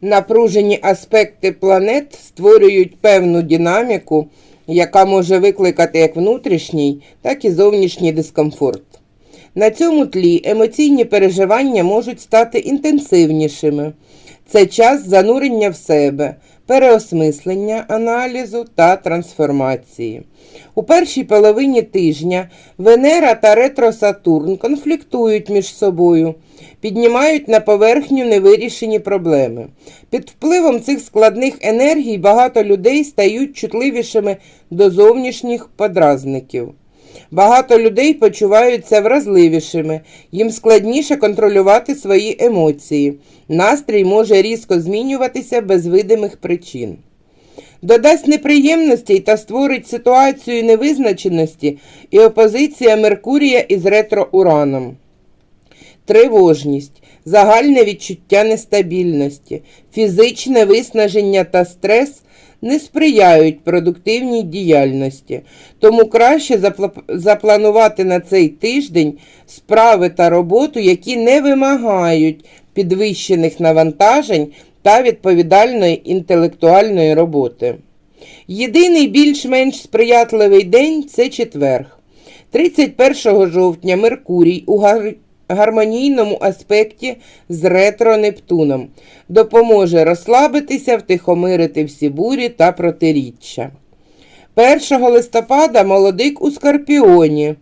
Напружені аспекти планет створюють певну динаміку, яка може викликати як внутрішній, так і зовнішній дискомфорт. На цьому тлі емоційні переживання можуть стати інтенсивнішими. Це час занурення в себе, переосмислення аналізу та трансформації. У першій половині тижня Венера та ретро-Сатурн конфліктують між собою, піднімають на поверхню невирішені проблеми. Під впливом цих складних енергій багато людей стають чутливішими до зовнішніх подразників. Багато людей почуваються вразливішими, їм складніше контролювати свої емоції. Настрій може різко змінюватися без видимих причин. Додасть неприємностей та створить ситуацію невизначеності і опозиція Меркурія із ретро-ураном. Тривожність, загальне відчуття нестабільності, фізичне виснаження та стрес не сприяють продуктивній діяльності, тому краще запланувати на цей тиждень справи та роботу, які не вимагають підвищених навантажень та відповідальної інтелектуальної роботи. Єдиний більш-менш сприятливий день це четверг. 31 жовтня Меркурій у гармонійному аспекті з ретро-Нептуном допоможе розслабитися, втихомирити всі бурі та протиріччя. 1 листопада молодик у Скорпіоні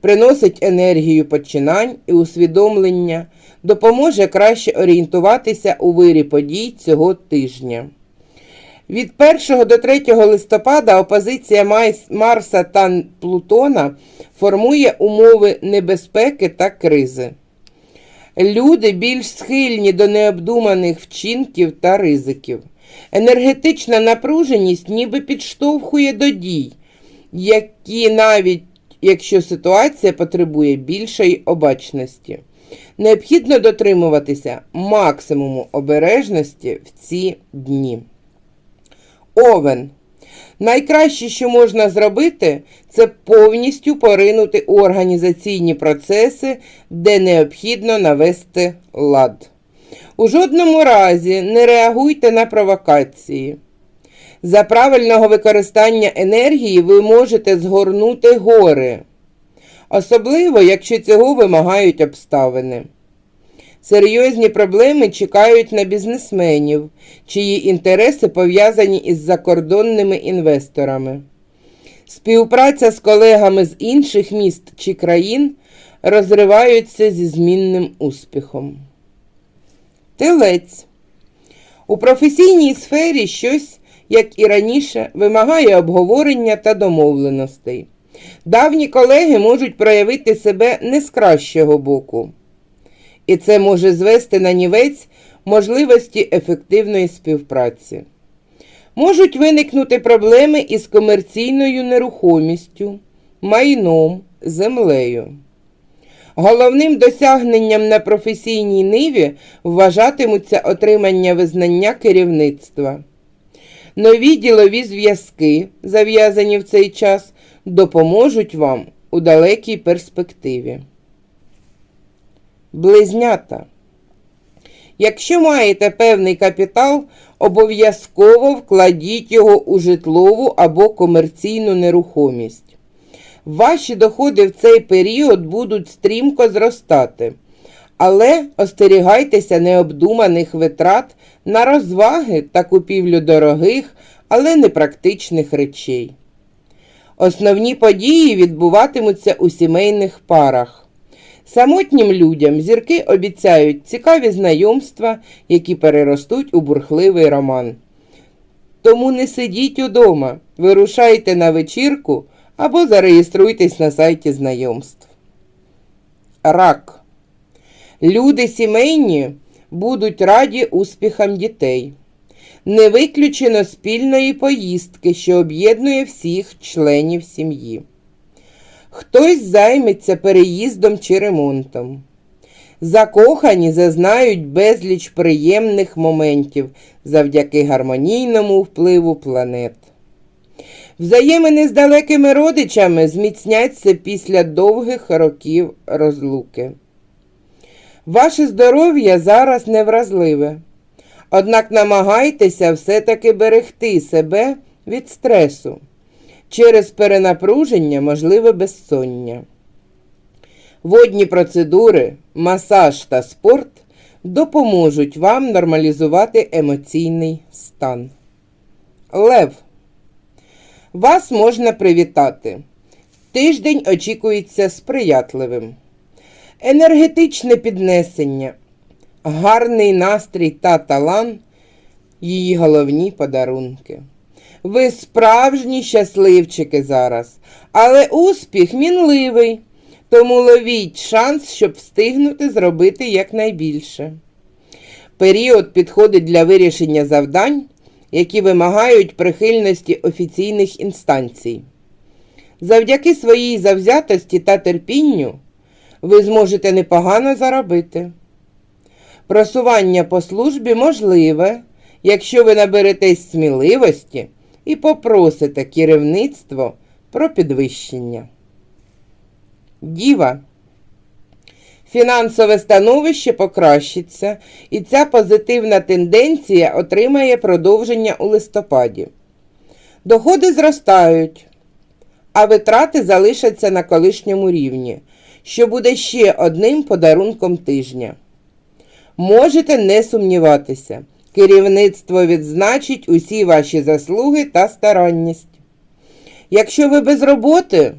приносить енергію починань і усвідомлення, допоможе краще орієнтуватися у вирі подій цього тижня. Від 1 до 3 листопада опозиція Марса та Плутона формує умови небезпеки та кризи. Люди більш схильні до необдуманих вчинків та ризиків. Енергетична напруженість ніби підштовхує до дій, які навіть якщо ситуація потребує більшої обачності. Необхідно дотримуватися максимуму обережності в ці дні. Овен. Найкраще, що можна зробити, це повністю поринути у організаційні процеси, де необхідно навести лад. У жодному разі не реагуйте на провокації. За правильного використання енергії ви можете згорнути гори, особливо, якщо цього вимагають обставини. Серйозні проблеми чекають на бізнесменів, чиї інтереси пов'язані із закордонними інвесторами. Співпраця з колегами з інших міст чи країн розриваються зі змінним успіхом. Телець. У професійній сфері щось, як і раніше, вимагає обговорення та домовленостей. Давні колеги можуть проявити себе не з кращого боку. І це може звести на нівець можливості ефективної співпраці. Можуть виникнути проблеми із комерційною нерухомістю, майном, землею. Головним досягненням на професійній ниві вважатимуться отримання визнання керівництва. Нові ділові зв'язки, зав'язані в цей час, допоможуть вам у далекій перспективі. Близнята. Якщо маєте певний капітал, обов'язково вкладіть його у житлову або комерційну нерухомість. Ваші доходи в цей період будуть стрімко зростати, але остерігайтеся необдуманих витрат на розваги та купівлю дорогих, але непрактичних речей. Основні події відбуватимуться у сімейних парах. Самотнім людям зірки обіцяють цікаві знайомства, які переростуть у бурхливий роман. Тому не сидіть удома, вирушайте на вечірку або зареєструйтесь на сайті знайомств. Рак. Люди сімейні будуть раді успіхам дітей. Не виключено спільної поїздки, що об'єднує всіх членів сім'ї. Хтось займеться переїздом чи ремонтом. Закохані зазнають безліч приємних моментів завдяки гармонійному впливу планет. Взаємини з далекими родичами зміцняться після довгих років розлуки. Ваше здоров'я зараз невразливе, Однак намагайтеся все-таки берегти себе від стресу. Через перенапруження можливе безсоння. Водні процедури, масаж та спорт допоможуть вам нормалізувати емоційний стан. Лев. Вас можна привітати. Тиждень очікується сприятливим. Енергетичне піднесення, гарний настрій та талант її головні подарунки. Ви справжні щасливчики зараз, але успіх мінливий, тому ловіть шанс, щоб встигнути зробити якнайбільше. Період підходить для вирішення завдань, які вимагають прихильності офіційних інстанцій. Завдяки своїй завзятості та терпінню ви зможете непогано заробити. Просування по службі можливе, якщо ви наберетесь сміливості і попросите керівництво про підвищення. Діва. Фінансове становище покращиться, і ця позитивна тенденція отримає продовження у листопаді. Доходи зростають, а витрати залишаться на колишньому рівні, що буде ще одним подарунком тижня. Можете не сумніватися, керівництво відзначить усі ваші заслуги та старанність. Якщо ви без роботи,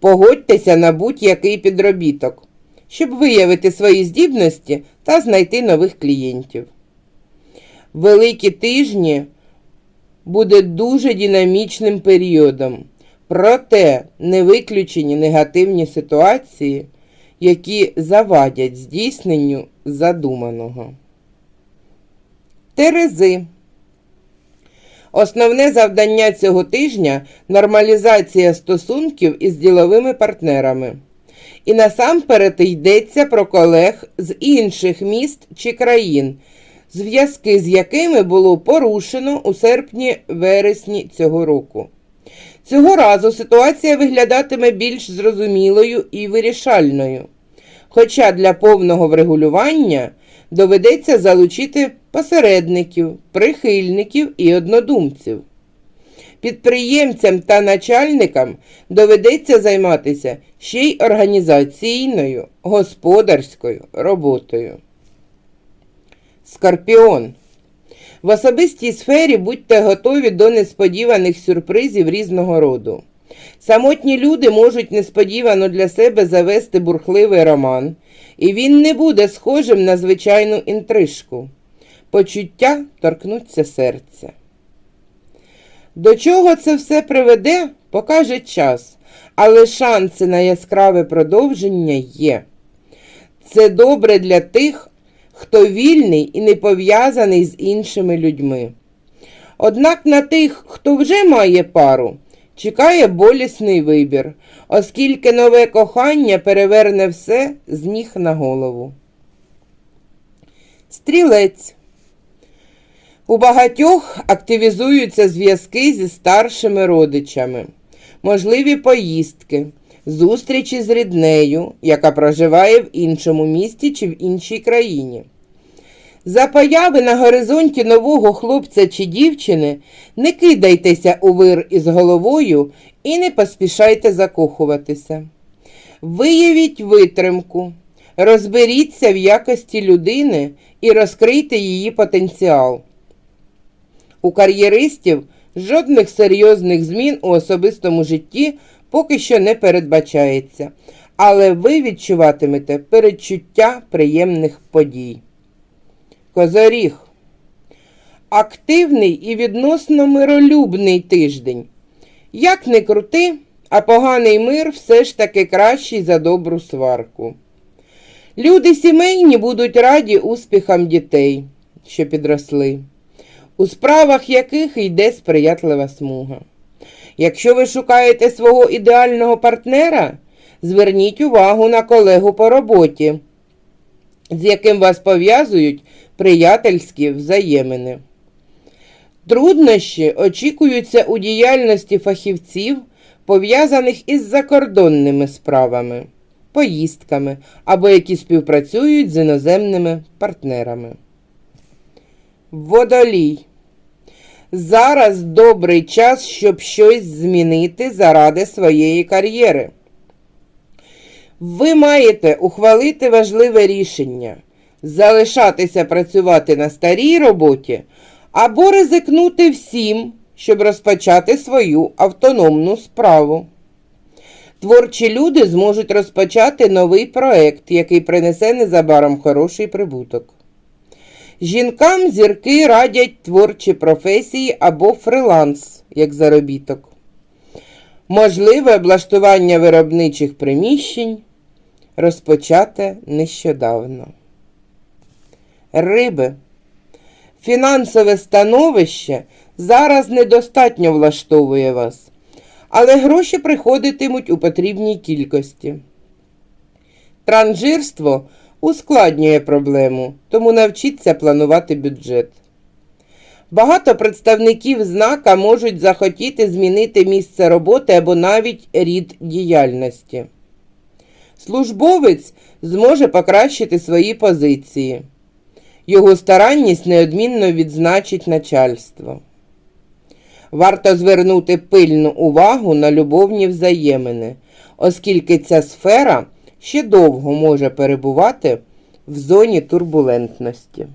погодьтеся на будь-який підробіток, щоб виявити свої здібності та знайти нових клієнтів. Великі тижні буде дуже динамічним періодом, проте не виключені негативні ситуації, які завадять здійсненню задуманого. Терези. Основне завдання цього тижня нормалізація стосунків із діловими партнерами. І насамперед йдеться про колег з інших міст чи країн, зв'язки з якими було порушено у серпні-вересні цього року. Цього разу ситуація виглядатиме більш зрозумілою і вирішальною. Хоча для повного врегулювання доведеться залучити посередників, прихильників і однодумців. Підприємцям та начальникам доведеться займатися ще й організаційною, господарською роботою. Скорпіон. В особистій сфері будьте готові до несподіваних сюрпризів різного роду. Самотні люди можуть несподівано для себе завести бурхливий роман, і він не буде схожим на звичайну інтрижку. Почуття торкнуться серця. До чого це все приведе, покаже час, але шанси на яскраве продовження є. Це добре для тих, хто вільний і не пов'язаний з іншими людьми. Однак на тих, хто вже має пару, чекає болісний вибір, оскільки нове кохання переверне все з ніг на голову. Стрілець. У багатьох активізуються зв'язки зі старшими родичами, можливі поїздки, зустрічі з ріднею, яка проживає в іншому місті чи в іншій країні. За появи на горизонті нового хлопця чи дівчини не кидайтеся у вир із головою і не поспішайте закохуватися. Виявіть витримку, розберіться в якості людини і розкрийте її потенціал. У кар'єристів жодних серйозних змін у особистому житті поки що не передбачається, але ви відчуватимете передчуття приємних подій. Козоріг. Активний і відносно миролюбний тиждень. Як не крути, а поганий мир все ж таки кращий за добру сварку. Люди сімейні будуть раді успіхам дітей, що підросли, у справах яких йде сприятлива смуга. Якщо ви шукаєте свого ідеального партнера, зверніть увагу на колегу по роботі, з яким вас пов'язують приятельські взаємини. Труднощі очікуються у діяльності фахівців, пов'язаних із закордонними справами, поїздками або які співпрацюють з іноземними партнерами. Водолій. Зараз добрий час, щоб щось змінити заради своєї кар'єри. Ви маєте ухвалити важливе рішення залишатися працювати на старій роботі або ризикнути всім, щоб розпочати свою автономну справу. Творчі люди зможуть розпочати новий проект, який принесе незабаром хороший прибуток. Жінкам зірки радять творчі професії або фриланс як заробіток. Можливе облаштування виробничих приміщень розпочате нещодавно. Риби. Фінансове становище зараз недостатньо влаштовує вас, але гроші приходитимуть у потрібній кількості. Транжирство ускладнює проблему, тому навчіться планувати бюджет. Багато представників знака можуть захотіти змінити місце роботи або навіть рід діяльності. Службовець зможе покращити свої позиції. Його старанність неодмінно відзначить начальство. Варто звернути пильну увагу на любовні взаємини, оскільки ця сфера ще довго може перебувати в зоні турбулентності.